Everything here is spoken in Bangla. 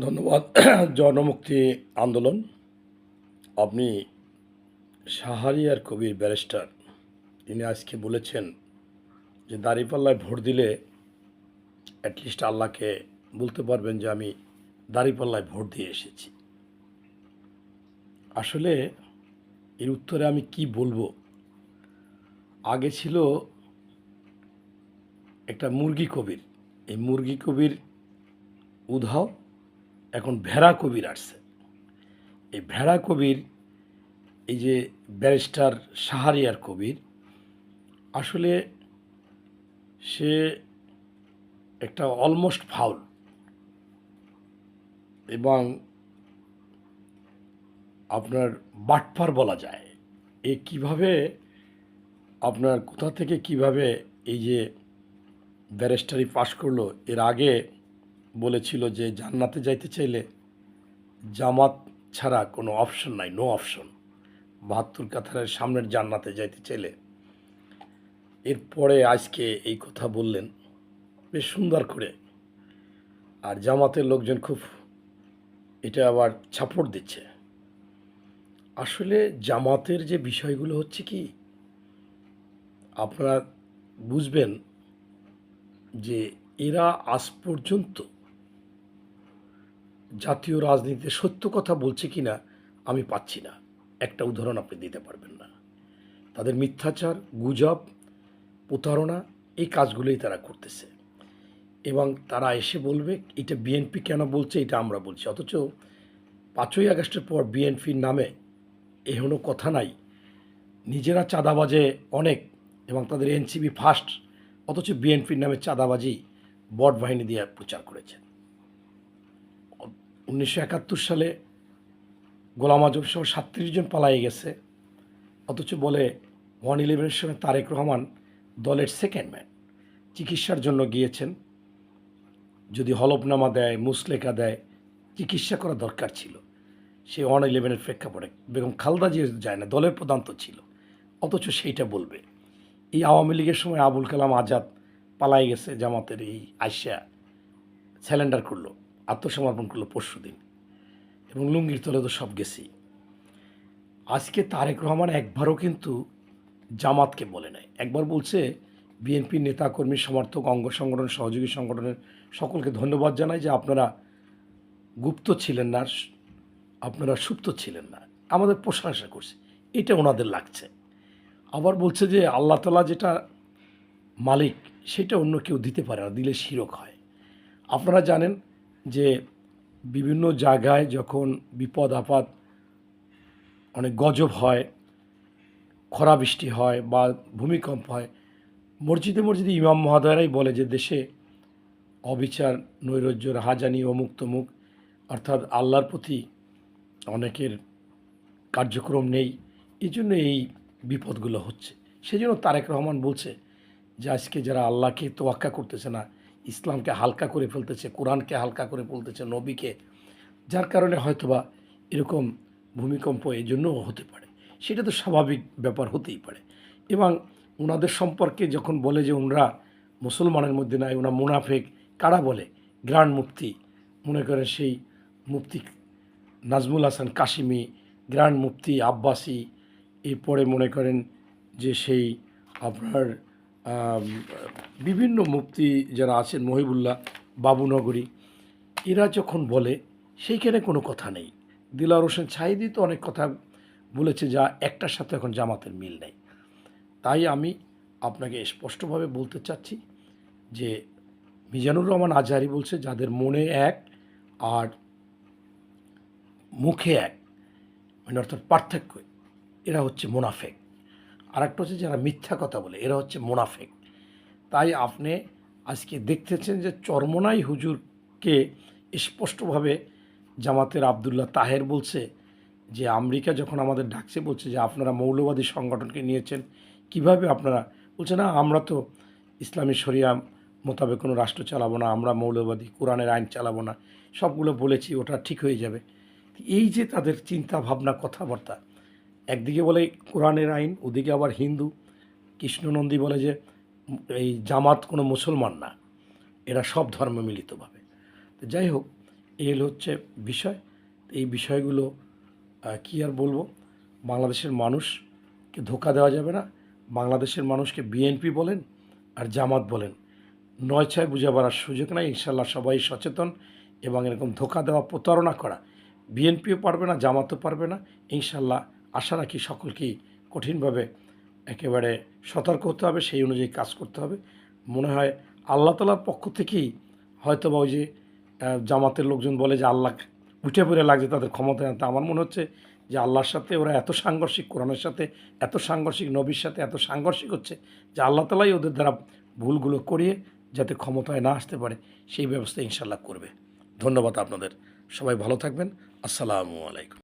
ধন্যবাদ। জনমুক্তি আন্দোলন। আপনি সাহারিয়ার কবির ব্যারিস্টার। তিনি আজকে বলেছেন যে দাঁড়িপাল্লায় ভোট দিলে অ্যাটলিস্ট আল্লাহকে বলতে পারবেন যে আমি দাঁড়িপাল্লায় ভোট দিয়ে এসেছি। আসলে এর উত্তরে আমি কি বলব? আগে ছিল একটা মুরগি কবির। এই মুরগি কবির উধাও এখন ভেড়া কবির আসছে। এই ভেড়া কবির, এই যে ব্যারিস্টার সাহারিয়ার কবির, আসলে সে একটা অলমোস্ট ফাউল এবং আপনার বাটপার বলা যায়। এ কীভাবে, আপনার কোথা থেকে কীভাবে এই যে ব্যারিস্টারি পাশ করল, এর আগে বলেছিল যে জান্নাতে যাইতে চাইলে জামাত ছাড়া কোনো অপশন নাই নো অপশন বাহাত্তর কাতারের সামনের জান্নাতে যাইতে চাইলে। এরপরে আজকে এই কথা বললেন, বেশ সুন্দর করে। আর জামাতের লোকজন খুব এটা আবার ছাপড় দিচ্ছে। আসলে জামাতের যে বিষয়গুলো হচ্ছে কি, আপনারা বুঝবেন যে এরা আজ পর্যন্ত জাতীয় রাজনীতিতে সত্য কথা বলছে কি না আমি পাচ্ছি না। একটা উদাহরণ আপনি দিতে পারবেন না। তাদের মিথ্যাচার, গুজব, প্রতারণা, এই কাজগুলোই তারা করতেছে। এবং তারা এসে বলবে, এটা বিএনপি কেন বলছে, এটা আমরা বলছি। অথচ পাঁচই আগস্টের পর বিএনপির নামে এখনও কথা নাই। নিজেরা চাঁদাবাজে অনেক এবং তাদের এনসিবি ফার্স্ট অথচ বিএনপির নামে চাঁদাবাজি বট বাহিনী দিয়ে প্রচার করেছে উনিশশো একাত্তর সালে গোলাম আজম সহ সাতত্রিশ জন পালাই গেছে। অথচ বলে ওয়ান ইলেভেনের সময় তারেক রহমান দলের সেকেন্ড ম্যান চিকিৎসার জন্য গিয়েছেন। যদি হলফনামা দেয়, মুসলেখা দেয়, চিকিৎসা করা দরকার ছিল। সে ওয়ান ইলেভেনের প্রেক্ষাপটে বেগম খালদা যে যায় না, দলের প্রধান তো ছিল। অথচ সেইটা বলবে। এই আওয়ামী লীগের সময় আবুল কালাম আজাদ পালাই গেছে জামাতের এই আইসা স্যালেন্ডার করল আত্মসমর্পণ করল পরশু দিন। এবং লুঙ্গির তলে তো সব গেছি আজকে তারেক রহমান একবারও কিন্তু জামাতকে বলে নাই। একবার বলছে, বিএনপির নেতাকর্মী সমর্থক, অঙ্গ সংগঠন, সহযোগী সংগঠনের সকলকে ধন্যবাদ জানাই যে আপনারা গুপ্ত ছিলেন না, আপনারা সুপ্ত ছিলেন না। আমাদের প্রশংসা করছে। এটা ওনাদের লাগছে। আবার বলছে যে, আল্লাহ তালা যেটা মালিক, সেটা অন্য কেউ দিতে পারে না, দিলে শিরক হয়। আপনারা জানেন যে বিভিন্ন জায়গায় যখন বিপদ, আপদ অনেক গজব হয়, খরা বৃষ্টি হয় বা ভূমিকম্প হয়, মসজিদে মসজিদে ইমাম মহোদয়রাই বলে যে দেশে অবিচার, নৈরাজ্য, রাহাজানি, অমুক তমুক, অর্থাৎ আল্লাহর প্রতি অনেকের কার্যক্রম নেই, এই জন্য এই বিপদগুলো হচ্ছে। সেই জন্য তারেক রহমান বলছে যে আজকে যারা আল্লাহকে তোয়াক্কা করতেছে না ইসলামকে হালকা করে ফেলতেছে, কোরআনকে হালকা করে ফেলতেছে নবীকে। যার কারণে হয়তোবা এরকম ভূমিকম্প এই জন্যও হতে পারে। সেটা তো স্বাভাবিক ব্যাপার হতেই পারে। এবং ওনাদের সম্পর্কে যখন বলে যে ওনারা মুসলমানের মধ্যে নাই ওনা মুনাফেক, কারা বলে? গ্রান্ড মুফতি, মনে করেন সেই মুফতি নাজমুল হাসান কাশিমি, গ্র্যান্ড মুফতি আব্বাসি, এরপরে মনে করেন যে সেই আপনার বিভিন্ন মুক্তি যারা আছেন, মহিবুল্লাহ বাবুনগরী, এরা যখন বলে, সেইখানে কোনো কথা নেই। দিলার হোসেন ছাইদি তো অনেক কথা বলেছে যা একটার সাথে এখন জামাতের মিল নেই। তাই আমি আপনাকে স্পষ্টভাবে বলতে চাচ্ছি যে, মিজানুর রহমান আজহারি বলছে, যাদের মনে এক আর মুখে এক মানে অর্থাৎ পার্থক্য, এরা হচ্ছে মোনাফেক। আর একটা হচ্ছে যারা মিথ্যা কথা বলে, এরা হচ্ছে মোনাফেক। তাই আপনি আজকে দেখতেছেন যে চরমনাই হুজুরকে স্পষ্টভাবে জামাতের আবদুল্লাহ তাহের বলছে যে আমেরিকা যখন আমাদের ডাকছে বলছে যে আপনারা মৌলবাদী সংগঠনকে নিয়েছেন, কীভাবে আপনারা বলছে না, আমরা তো ইসলামী শরিয়া মোতাবেক কোনো রাষ্ট্র চালাবো না, আমরা মৌলবাদী, কোরআনের আইন চালাবো না, সবগুলো বলেছি, ওটা ঠিক হয়ে যাবে। এই যে তাদের চিন্তা ভাবনা কথাবার্তা একদিকে বলে কোরআনের আইন, ওদিকে আবার হিন্দু। কৃষ্ণনন্দী বলে যে, এই জামাত কোনো মুসলমান না। এরা সব ধর্ম মিলিতভাবে। তো যাই হোক, এই হলো হচ্ছে বিষয়। এই বিষয়গুলো কী আর বলব? বাংলাদেশের মানুষকে ধোকা দেওয়া যাবে না। বাংলাদেশের মানুষকে বিএনপি বলেন আর জামাত বলেন। নয় ছয় বুঝে সুযোগ নাই। ইনশাল্লাহ সবাই সচেতন এবং এরকম ধোকা দেওয়া প্রতারণা করা। বিএনপিও পারবে না, জামাতও পারবে না। ইনশাল্লাহ আশা রাখি সকলকেই কঠিনভাবে একেবারে সতর্ক হতে হবে, সেই অনুযায়ী কাজ করতে হবে। মনে হয় আল্লাহ তালার পক্ষ থেকেই হয়তো বা ওই যে জামাতের লোকজন বলে যে আল্লাহ উঠে পড়ে লাগছে তাদের ক্ষমতা না তা আমার মনে হচ্ছে যে আল্লাহর সাথে ওরা এত সাংঘর্ষিক, কোরআনের সাথে এত সাংঘর্ষিক, নবীর সাথে এত সাংঘর্ষিক হচ্ছে যে আল্লাহ তালাই ওদের দ্বারা ভুলগুলো করিয়ে যাতে ক্ষমতায় না আসতে পারে, সেই ব্যবস্থা ইনশাল্লাহ করবে। ধন্যবাদ আপনাদের। সবাই ভালো থাকবেন। আসসালামু আলাইকুম।